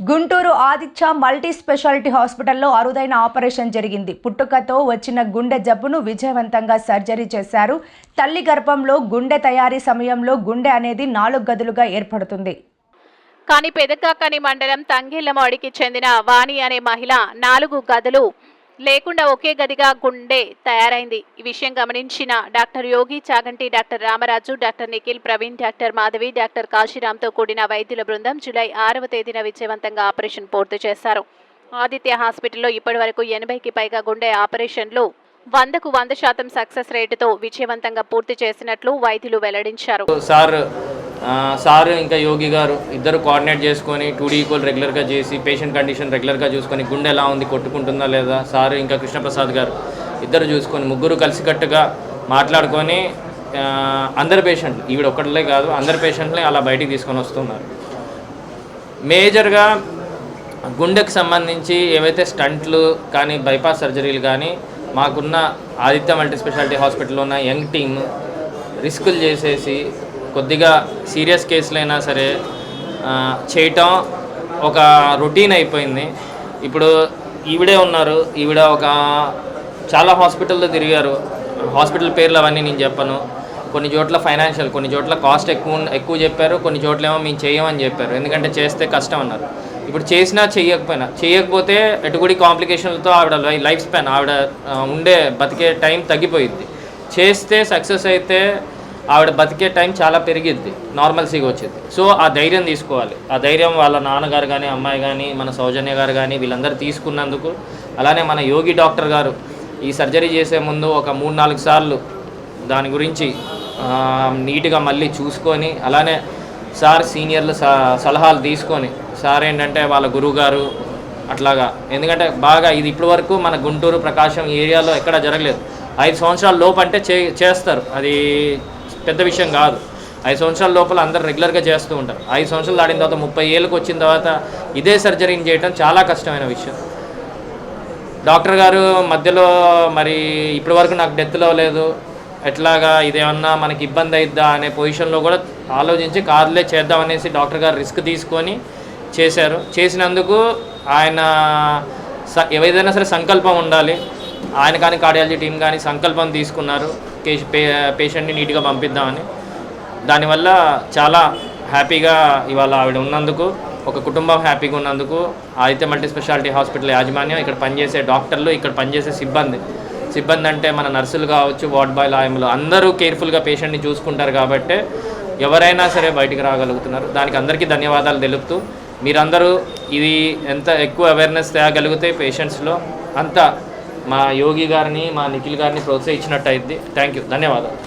Guntur Aditya multi speciality హాస్పిటల్లో అరుదైన operation జరిగింది. పుట్టుకతో వచ్చిన గుండె జబ్బును విజయవంతంగా సర్జరీ చేశారు. తల్లి గర్భంలో గుండె తయారీ సమయంలో గుండె అనేది నాలుగు గదులుగా ఏర్పడుతుంది. కానీ పెదకాకని మండలం తంగేళ్ళమడికి చెందిన వాణి అనే మహిళ నాలుగు గదులు లేకుండా ఒకే గదిగా గుండె తయారైంది. ఈ విషయం గమనించిన doctor Yogi Chaganti doctor Ramaraju doctor Nikhil Praveen doctor Madhavi doctor కాశీరామ్తో కూడిన వైద్యుల బృందం జూలై ఆరవ తేదీన విజయవంతంగా ఆపరేషన్ పూర్తి చేశారు. ఆదిత్య హాస్పిటల్లో ఇప్పటి వరకు ఎనభైకి పైగా గుండె ఆపరేషన్లు వందకు వంద శాతం సక్సెస్ రేటుతో విజయవంతంగా పూర్తి చేసినట్లు వైద్యులు వెల్లడించారు. సార్ సార్ ఇంకా యోగి గారు ఇద్దరు కోఆర్డినేట్ చేసుకొని టూ డీ ఈక్వల్ రెగ్యులర్గా చేసి పేషెంట్ కండిషన్ రెగ్యులర్గా చూసుకొని గుండె ఎలా ఉంది కొట్టుకుంటుందా లేదా? సార్ ఇంకా కృష్ణప్రసాద్ గారు ఇద్దరు చూసుకొని ముగ్గురు కలిసికట్టుగా మాట్లాడుకొని అందరి పేషెంట్లు ఈవిడ ఒక్కటిలే కాదు అందరి పేషెంట్ని అలా బయటికి తీసుకొని వస్తున్నారు. మేజర్గా గుండెకు సంబంధించి ఏవైతే స్టంట్లు కానీ బైపాస్ సర్జరీలు కానీ మాకున్న ఆదిత్య మల్టీ స్పెషాలిటీ హాస్పిటల్లో ఉన్న యంగ్ టీమ్ రిస్కులు చేసేసి కొద్దిగా సీరియస్ కేసులైనా సరే చేయటం ఒక రొటీన్ అయిపోయింది. ఇప్పుడు ఈవిడే ఉన్నారు. ఈవిడ ఒక చాలా హాస్పిటల్లో తిరిగారు. హాస్పిటల్ పేర్లు అవన్నీ నేను చెప్పను. కొన్ని చోట్ల ఫైనాన్షియల్ కొన్ని చోట్ల కాస్ట్ ఎక్కువ ఎక్కువ చెప్పారు. కొన్ని చోట్ల ఏమో మేము చేయమని చెప్పారు. ఎందుకంటే చేస్తే కష్టం అన్నారు. ఇప్పుడు చేసినా చేయకపోయినా చేయకపోతే ఎటుకుడి కాంప్లికేషన్లతో ఆవిడ లై- లైఫ్ స్పాన్ ఆవిడ ఉండే బతికే టైం తగ్గిపోయింది చేస్తే సక్సెస్ అయితే ఆవిడ బతికే టైం చాలా పెరిగిద్ది నార్మల్సీగా వచ్చింది. సో ఆ ధైర్యం తీసుకోవాలి. ఆ ధైర్యం వాళ్ళ నాన్నగారు కానీ అమ్మాయి కానీ మన సౌజన్య గారు కానీ వీళ్ళందరూ తీసుకున్నందుకు అలానే మన యోగి డాక్టర్ గారు ఈ సర్జరీ చేసే ముందు ఒక మూడు నాలుగు సార్లు దాని గురించి నీట్గా మళ్ళీ చూసుకొని అలానే సార్ సీనియర్లు స- సలహాలు తీసుకొని సార్ ఏంటంటే వాళ్ళ గురువు గారు అట్లాగా. ఎందుకంటే బాగా ఇది ఇప్పటి వరకు మన గుంటూరు ప్రకాశం ఏరియాలో ఎక్కడ జరగలేదు. ఐదు సంవత్సరాల లోపు అంటే చే చేస్తారు. అది పెద్ద విషయం కాదు. ఐదు సంవత్సరాల లోపల అందరు రెగ్యులర్గా చేస్తూ ఉంటారు. ఐదు సంవత్సరాలు దాటిన తర్వాత ముప్పై ఏళ్ళకి వచ్చిన తర్వాత ఇదే సర్జరీని చేయడం చాలా కష్టమైన విషయం. డాక్టర్ గారు మధ్యలో మరి ఇప్పటి వరకు నాకు డెత్లో లేదు. ఎట్లాగా ఇదేమన్నా మనకి ఇబ్బంది అయిద్దా అనే పొజిషన్లో కూడా ఆలోచించి కార్లే చేద్దామనేసి డాక్టర్ గారు రిస్క్ తీసుకొని చేశారు. చేసినందుకు ఆయన స ఏదైనా సరే సంకల్పం ఉండాలి. ఆయన కానీ కార్డియాలజీ టీం కానీ సంకల్పం తీసుకున్నారు. కేష్ పే పేషెంట్ని నీట్గా పంపిద్దామని. దానివల్ల చాలా హ్యాపీగా ఇవాళ ఆవిడ ఉన్నందుకు ఒక కుటుంబం హ్యాపీగా ఉన్నందుకు ఆదిత్య మల్టీ స్పెషాలిటీ హాస్పిటల్ యాజమాన్యం ఇక్కడ పనిచేసే డాక్టర్లు ఇక్కడ పనిచేసే సిబ్బంది సిబ్బంది అంటే మన నర్సులు కావచ్చు వార్డ్ బాయ్ లాయములు అందరూ కేర్ఫుల్గా పేషెంట్ని చూసుకుంటారు కాబట్టి ఎవరైనా సరే బయటికి రాగలుగుతున్నారు. దానికి అందరికీ ధన్యవాదాలు తెలుపుతూ మీరందరూ ఇది ఎంత ఎక్కువ అవేర్నెస్ తేగలిగితే పేషెంట్స్లో అంత మా యోగి గారిని మా నిఖిల్ గారిని ప్రోత్సహించినట్టు అయింది థ్యాంక్ యూ ధన్యవాదాలు